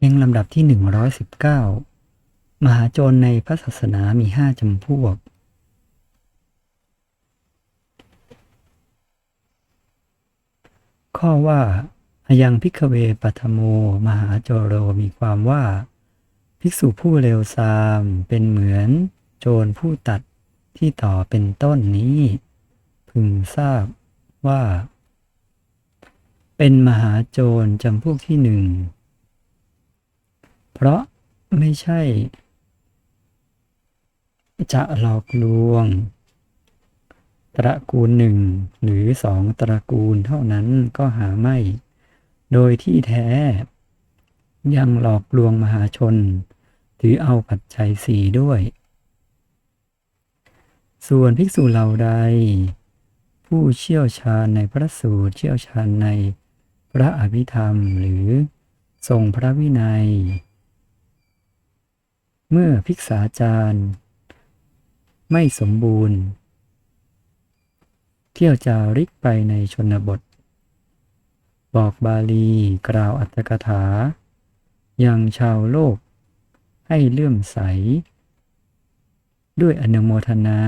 เก่งลำดับที่ 119 มหาโจรในพระศาสนามีห้าจำพวก ข้อว่าอายังพิกเวปัทโม มหาโจโรมีความว่า ภิกษุผู้เลวทรามเป็นเหมือนโจรผู้ตัดที่ต่อเป็นต้นนี้ พึงทราบว่า เป็นมหาโจรจำพวกที่หนึ่ง เพราะไม่ใช่ จะหลอกลวง ตระกูลหนึ่งหรือสองตระกูลเท่านั้นก็หาไม่ โดยที่แท้ ยังหลอกลวงมหาชน ถือเอาปัจจัยสี่ด้วย ส่วนภิกษุเหล่าใด ผู้เชี่ยวชาญในพระสูตรเชี่ยวชาญในพระอภิธรรมหรือทรงพระวินัย เมื่อภิกษาจารย์ ไม่สมบูรณ์ เที่ยวจาริกไปในชนบท บอกบาลีกล่าวอัตถกถา ยังชาวโลก ให้เลื่อมใส ด้วยอนุโมทนา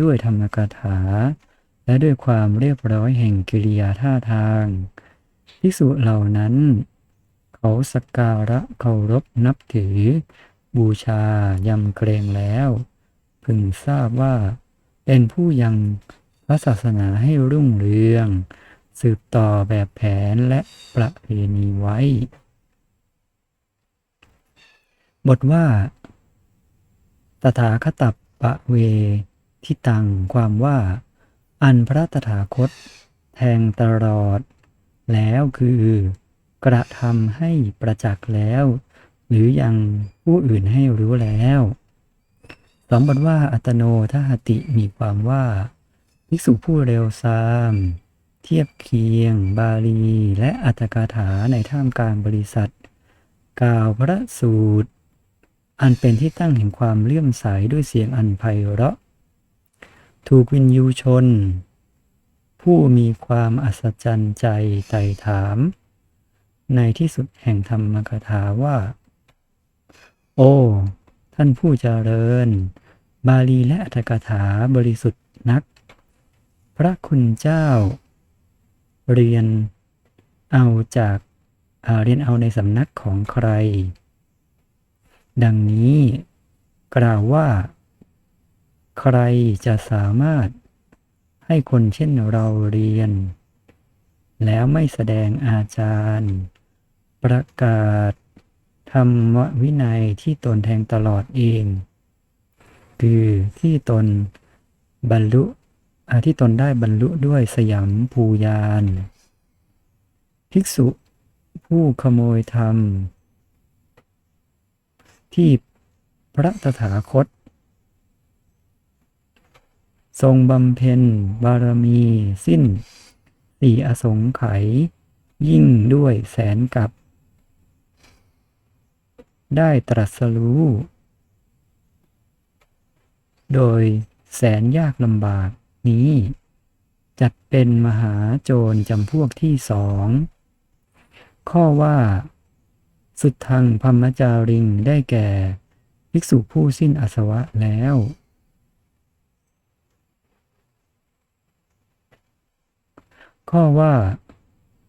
ด้วยธรรมกถา และด้วยความเรียบร้อยแห่งกิริยาท่าทางภิกษุเหล่านั้น เขาสักการะเคารพนับถือ บูชายำเกรงแล้ว พึงทราบว่า เป็นผู้ยังพระศาสนาให้รุ่งเรือง สืบต่อแบบแผนและประเพณีไว้ บทว่า ตถาคตับปะเวทิตังความว่า อันพระตถาคต แทงตลอด แล้วคือกระทำให้ประจักษ์แล้ว หรือยังผู้อื่นให้รู้แล้วสองบทว่าอัตโนทหติมีความว่าภิกษุผู้เร็วซาม เทียบเคียง บาลี และอัตถกถาในท่ามกลางบริษัท กล่าวพระสูตร อันเป็นที่ตั้งแห่งความเลื่อมใสด้วยเสียงอันไพเราะ ถูกวินยูชน ผู้มีความอัศจรรย์ใจไต่ถาม ในที่สุดแห่งธรรมกถาว่า โอ้ ท่านผู้เจริญ บาลีและอัตถกถาบริสุทธิ์นัก พระคุณเจ้า เรียนเอาจากาเรียนเอาในสำนักของใคร ดังนี้กล่าวว่า ใครจะสามารถให้คนเช่นเราเรียน แล้วไม่แสดงอาจารย์ ประกาศ ธรรมวินัยที่ตนแทงตลอดเอง คือที่ตนบรรลุอาที่ตนได้บรรลุด้วยสยามภูยานภิกษุผู้ขโมยธรรม ที่พระตถาคต ทรงบำเพ็ญบารมีสิ้นสี่อสงไขยยิ่งด้วยแสนกับ ได้ตรัสรู้ โดยแสนยากลำบากนี้ จัดเป็นมหาโจรจำพวกที่สอง ข้อว่า สุดทางพัมจาริงได้แก่ ภิกษุผู้สิ้นอาสวะแล้ว ข้อว่า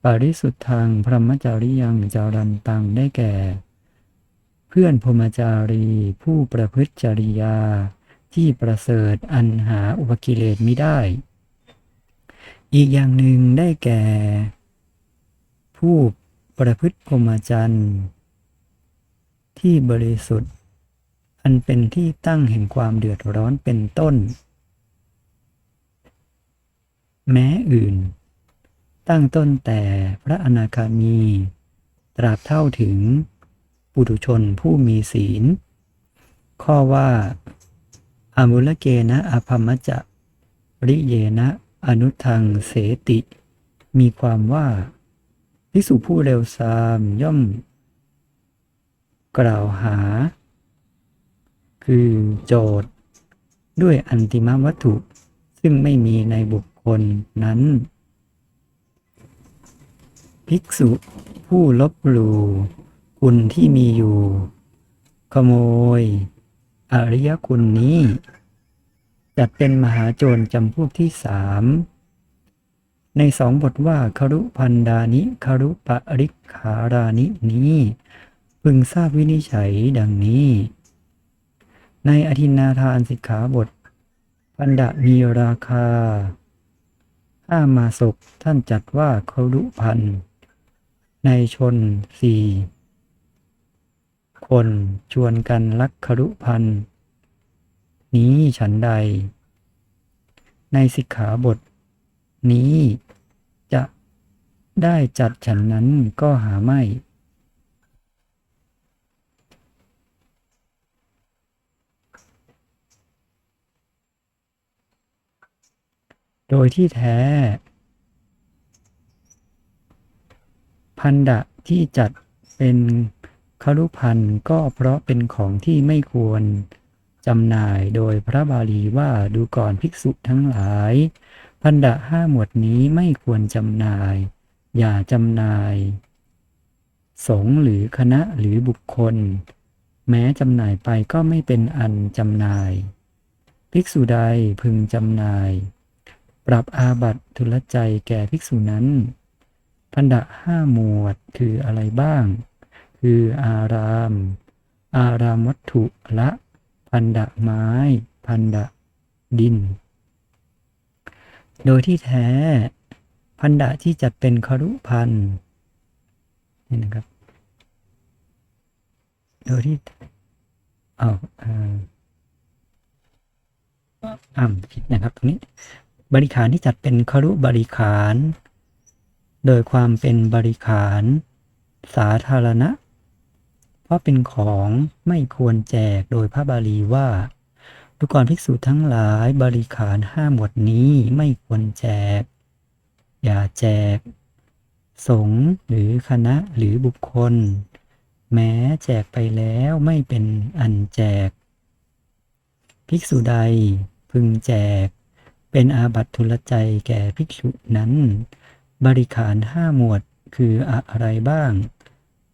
ปริสุทธังพรหมจาริยังจารันตังได้แก่ เพื่อนพรหมจารี ผู้ประพฤติจริยา ที่ประเสริฐอันหาอุปกิเลสมิได้ อีกอย่างหนึ่งได้แก่ ผู้ประพฤติพรหมจรรย์ที่บริสุทธิ์ อันเป็นที่ตั้งแห่งความเดือดร้อนเป็นต้น แม้อื่น ตั้งต้นแต่พระอนาคามี ตราบเท่าถึง ปุถุชนผู้มีศีล ข้อว่าอมุลเกนะอภมมจะริเยนะอนุทังเสติ มีความว่าภิกษุผู้เร็วซามย่อม กล่าวหา คือโจทย์ ด้วยอันติมวัตถุ ซึ่งไม่มีในบุคคลนั้น ภิกษุผู้ลบหลู่ คุณที่มีอยู่ ขโมย อริยคุณนี้ จัดเป็นมหาโจรจำพวกที่สามในสองบทว่าคารุพันดานิคารุปริขารานินี้พึงทราบวินิจฉัยดังนี้ ในอธินาทานสิกขาบท พันดะมีราคาห้ามาศกท่านจัดว่าคารุพัน ในชนสี่ คนชวนกันลักครุพันนี้ฉันใด ในสิกขาบท นี้จะได้จัดฉันนั้นก็หาไม่ โดยที่แท้ พันดะที่จัดเป็น ครุพันธ์ก็เพราะเป็นของที่ไม่ควรจำหน่ายโดยพระบาลีว่าดูก่อนภิกษุทั้งหลาย พันดะห้าหมวดนี้ไม่ควรจำหน่าย อย่าจำหน่าย สงหรือคณะหรือบุคคล แม้จำหน่ายไปก็ไม่เป็นอันจำหน่าย ภิกษุใดพึงจำหน่าย ปรับอาบัติทุลใจแก่ภิกษุนั้น พันดะห้าหมวดคืออะไรบ้าง คืออาราม อารามวัตถุละ พันดะไม้ พันดะดิน โดยที่แท้ พันดะที่จัดเป็นครุพันนี่นะครับ โดยที่เอาเอ่ออ่ำผิดนะครับตรงนี้ บริขารที่จัดเป็นครุบริขาร โดยความเป็นบริขาร สาธารณะ เพราะเป็นของไม่ควรแจกโดยพระบาลีว่าดูก่อนภิกษุทั้งหลายบริขารห้าหมวดนี้ไม่ควรแจก อย่าแจก สงหรือคณะหรือบุคคล แม้แจกไปแล้วไม่เป็นอันแจก ภิกษุใดพึงแจก เป็นอาบัติทุลใจแก่ภิกษุนั้น บริขารห้าหมวดคืออะไรบ้าง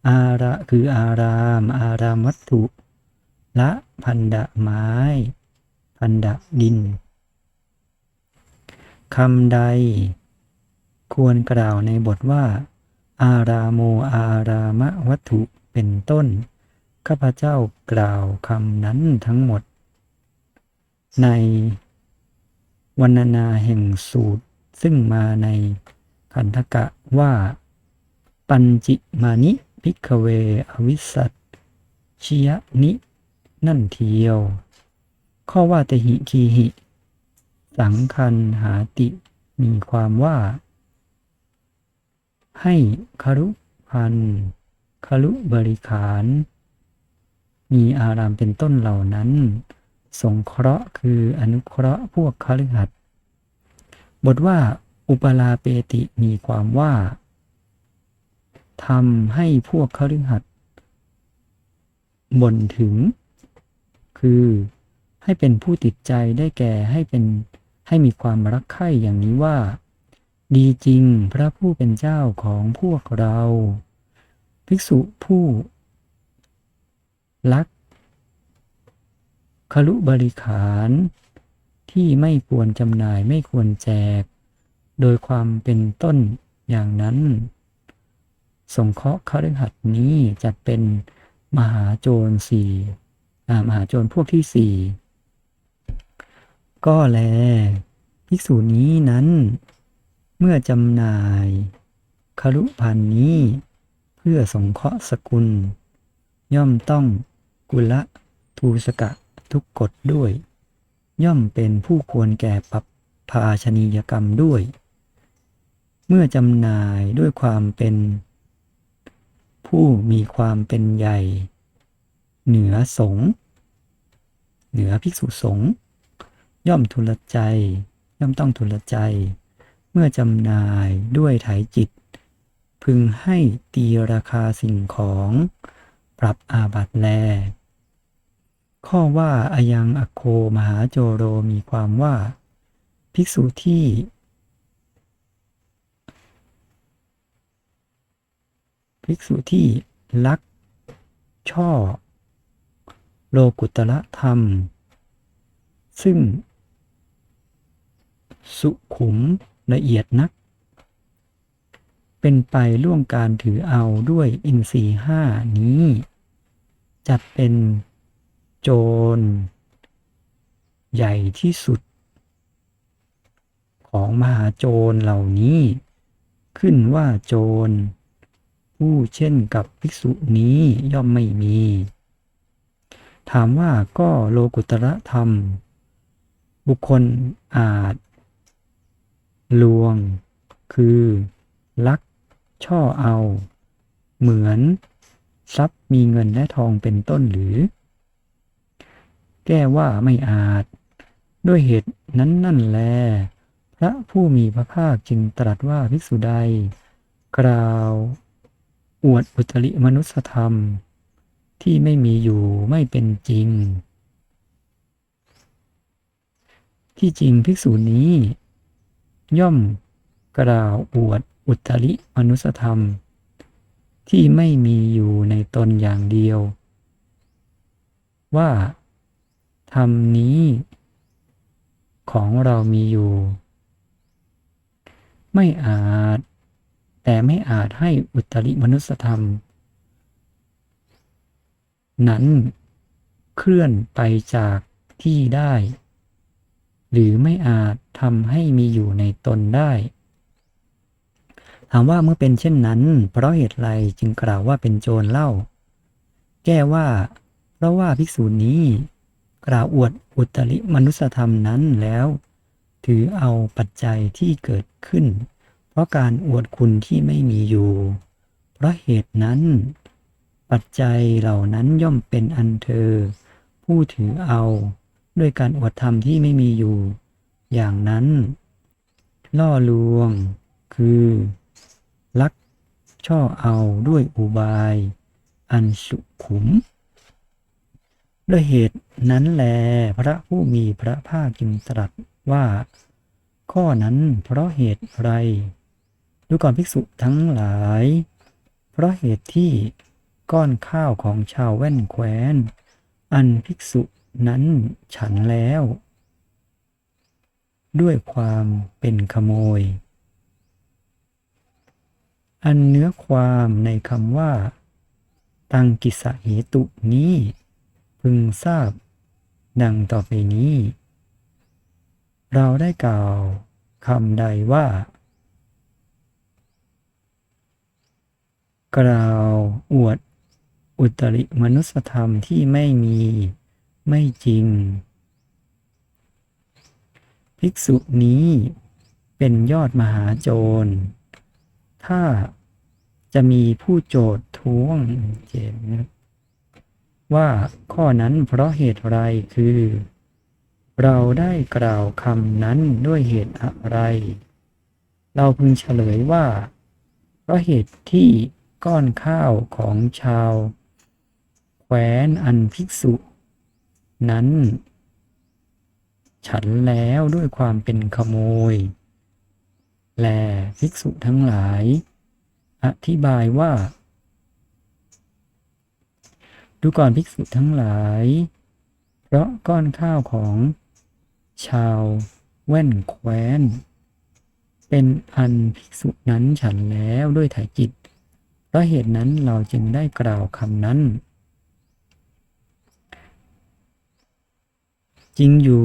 อาระคืออาราม อารามวัตถุ ละพันดะไม้ พันดะดินคำใด ควรกล่าวในบทว่า อารามโมอารามะวัตถุเป็นต้น ข้าพเจ้ากล่าวคำนั้นทั้งหมด ในวรรณนาแห่งสูตรซึ่งมาในขันธกะว่า ปัญจิมานิ พิกเวอวิสัตชิยนิ นั่นเทียว ข้อว่าตหิคีหิ สังคันหาติ มีความว่า ให้คารุพันคารุบริขาร มีอารามเป็นต้นเหล่านั้น สงเคราะห์คืออนุเคราะห์พวกคฤหัสถ์บทว่าอุปลาเปติมีความว่า ทำให้พวกคฤหัสถ์บ่นถึง คือให้เป็นผู้ติดใจได้แก่ให้เป็นให้มีความรักใคร่อย่างนี้ว่า ดีจริงพระผู้เป็นเจ้าของพวกเรา ภิกษุผู้ ลักคลุบริขารที่ไม่ควรจำหน่ายไม่ควรแจก โดยความเป็นต้นอย่างนั้น สงเคราะห์คฤหัสถ์นี้จัดเป็นมหาโจรสี่มหาโจรพวกที่สี่ก็แลภิกษุนี้นั้น เมื่อจำนายครุพันนี้ เพื่อสงเคราะห์สกุล ย่อมต้องกุละทูสกะทุกกฎด้วย ย่อมเป็นผู้ควรแก่ปับภาชนียกรรมด้วย เมื่อจำนายด้วยความเป็น ผู้มีความเป็นใหญ่ เหนือสงเหนือภิกษุสงฆ์ย่อมทุลใจ ย่อมต้องทุลใจ เมื่อจำนายด้วยไถจิต พึงให้ตีราคาสิ่งของ ปรับอาบัตแล ข้อว่าอายังอโคมหาโจโรมีความว่า ภิกษุที่ ภิกษุที่ลัก ช่อ โลกุตละธรรม ซึ่ง สุขุมละเอียดนัก เป็นไปล่วงการถือเอาด้วยอินทรีห้านี้ จัดเป็นโจร ใหญ่ที่สุด ของมหาโจรเหล่านี้ ขึ้นว่าโจร ผู้เช่นกับภิกษุนี้ย่อมไม่มี ถามว่าก็โลกุตระธรรม บุคคลอาจ ลวง คือ ลัก ช่อเอา เหมือน ทรัพย์มีเงินและทองเป็นต้นหรือ แก้ว่าไม่อาจ ด้วยเหตุนั้นนั่นแล พระผู้มีพระภาคจึงตรัสว่าภิกษุใด กล่าว อวดอุตริมนุสธรรม ที่ไม่มีอยู่ไม่เป็นจริง ที่จริงภิกษุนี้ ย่อมกล่าวอวดอุตริมนุสธรรม ที่ไม่มีอยู่ในตนอย่างเดียว ว่าธรรมนี้ ของเรามีอยู่ ไม่อาจ แต่ไม่อาจให้อุตริมนุสธรรม นั้นเคลื่อนไปจากที่ได้ หรือไม่อาจทำให้มีอยู่ในตนได้ ถามว่าเมื่อเป็นเช่นนั้น เพราะเหตุไรจึงกล่าวว่าเป็นโจรเล่า แก้ว่า เพราะว่าภิกษุนี้ กล่าวอวดอุตริมนุสธรรมนั้นแล้ว ถือเอาปัจจัยที่เกิดขึ้น เพราะการอวดคุณที่ไม่มีอยู่ เพราะเหตุนั้น ปัจจัยเหล่านั้นย่อมเป็นอันเธอ ผู้ถือเอาด้วยการอวดธรรมที่ไม่มีอยู่ อย่างนั้น ล่อลวง คือ ลักช่อเอาด้วยอุบาย อันสุขุม ด้วยเหตุนั้นแลพระผู้มีพระภาคจึงตรัสว่า ข้อนั้นเพราะเหตุไร ดูก่อนภิกษุทั้งหลาย เพราะเหตุที่ก้อนข้าวของชาวแว่นแคว้น อันภิกษุนั้นฉันแล้ว ด้วยความเป็นขโมย อันเนื้อความในคำว่า ตังกิสะเหตุนี้ พึงทราบ ดังต่อไปนี้ เราได้กล่าวคำใดว่า กล่าวอวดอุตริมนุสธรรมที่ไม่มีไม่จริง ภิกษุนี้เป็นยอดมหาโจร ถ้าจะมีผู้โจทย์ท้วงเจนว่าข้อนั้นเพราะเหตุไรคือ เราได้กล่าวคำนั้นด้วยเหตุอะไร เราพึงเฉลยว่า เพราะเหตุที่ ก้อนข้าวของชาวแคว้นอันภิกษุ นั้น ฉันแล้วด้วยความเป็นขโมย แลภิกษุทั้งหลาย อธิบายว่า ดูก่อนภิกษุทั้งหลาย เพราะก้อนข้าวของชาวแว่นแคว้น เป็นอันภิกษุนั้นฉันแล้วด้วยถ่ายจิต พราะเหตุนั้นเราจึงได้กล่าวคำนั้น จริงอยู่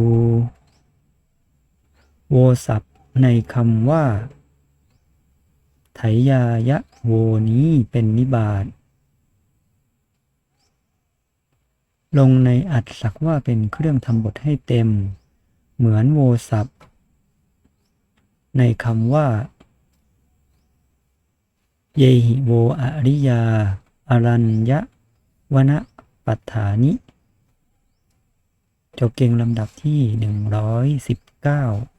โวสัพในคำว่า ไถยายะโวนี้เป็นนิบาตลงในอัดสักว่าเป็นเครื่องทำบทให้เต็ม เหมือนโวสัพในคำว่า เยหิโวอริยาอรัญญะวนะปัฏฐานิ จบเก่งลำดับที่ 119